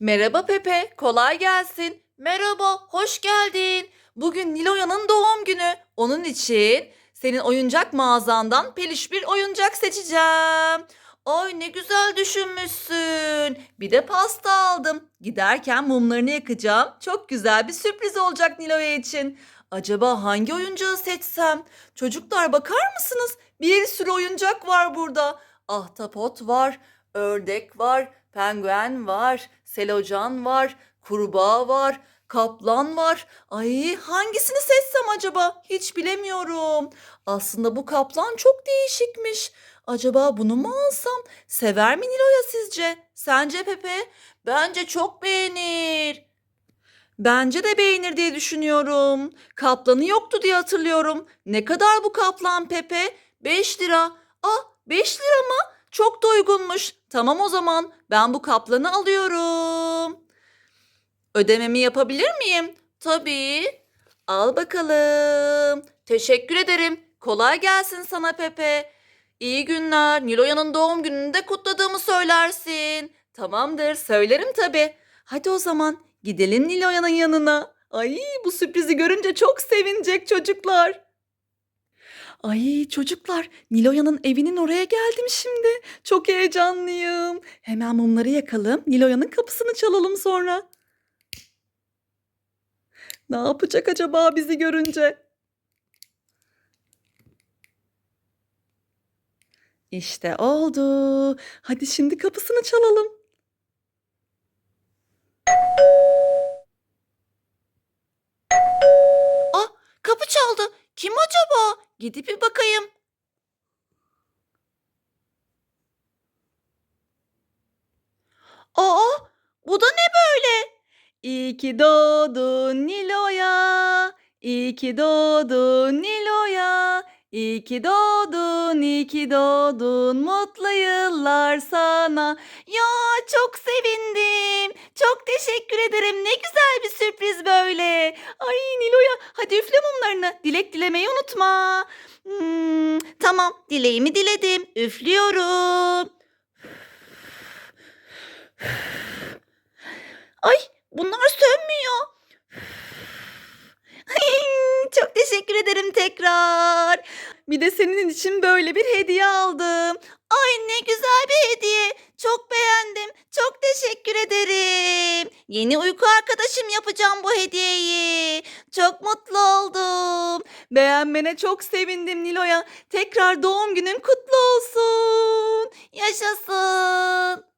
Merhaba Pepe, kolay gelsin. Merhaba, hoş geldin. Bugün Niloya'nın doğum günü. Onun için senin oyuncak mağazandan peliş bir oyuncak seçeceğim. Ay ne güzel düşünmüşsün. Bir de pasta aldım. Giderken mumlarını yakacağım. Çok güzel bir sürpriz olacak Niloya için. Acaba hangi oyuncağı seçsem? Çocuklar bakar mısınız? Bir sürü oyuncak var burada. Ahtapot var, ördek var, penguen var, selocan var, kurbağa var, kaplan var. Ay hangisini seçsem acaba? Hiç bilemiyorum. Aslında bu kaplan çok değişikmiş. Acaba bunu mu alsam? Sever mi Nilo'ya sizce? Sence Pepe? Bence çok beğenir. Bence de beğenir diye düşünüyorum. Kaplanı yoktu diye hatırlıyorum. Ne kadar bu kaplan Pepe? 5 lira. Ah 5 lira? Çok da uygunmuş. Tamam o zaman ben bu kaplanı alıyorum. Ödememi yapabilir miyim? Tabii. Al bakalım. Teşekkür ederim. Kolay gelsin sana Pepe. İyi günler. Niloya'nın doğum gününü de kutladığımı söylersin. Tamamdır, söylerim tabii. Hadi o zaman gidelim Niloya'nın yanına. Ay bu sürprizi görünce çok sevinecek çocuklar. Ay çocuklar, Niloya'nın evinin oraya geldim şimdi. Çok heyecanlıyım. Hemen mumları yakalım. Niloya'nın kapısını çalalım sonra. Ne yapacak acaba bizi görünce? İşte oldu. Hadi şimdi kapısını çalalım. Ah, kapı çaldı. Kim acaba? Gidip bir bakayım. Aa, bu da ne böyle? İyi ki doğdun Nilo'ya. İyi ki doğdun Nilo'ya. İyi ki doğdun, iyi ki doğdun. Mutlu yıllar sana. Ya çok sevindim. Teşekkür ederim. Ne güzel bir sürpriz böyle. Ay Nilo'ya hadi üfle mumlarını. Dilek dilemeyi unutma. Hmm, tamam dileğimi diledim. Üflüyorum. Ay bunlar sönmüyor. Çok teşekkür ederim tekrar. Bir de senin için böyle bir hediye aldım. Ay ne güzel bir hediye. Çok beğendim. Çok teşekkür ederim. Yeni uyku arkadaşım yapacağım bu hediyeyi. Çok mutlu oldum. Beğenmene çok sevindim Nilo'ya. Tekrar doğum günün kutlu olsun. Yaşasın.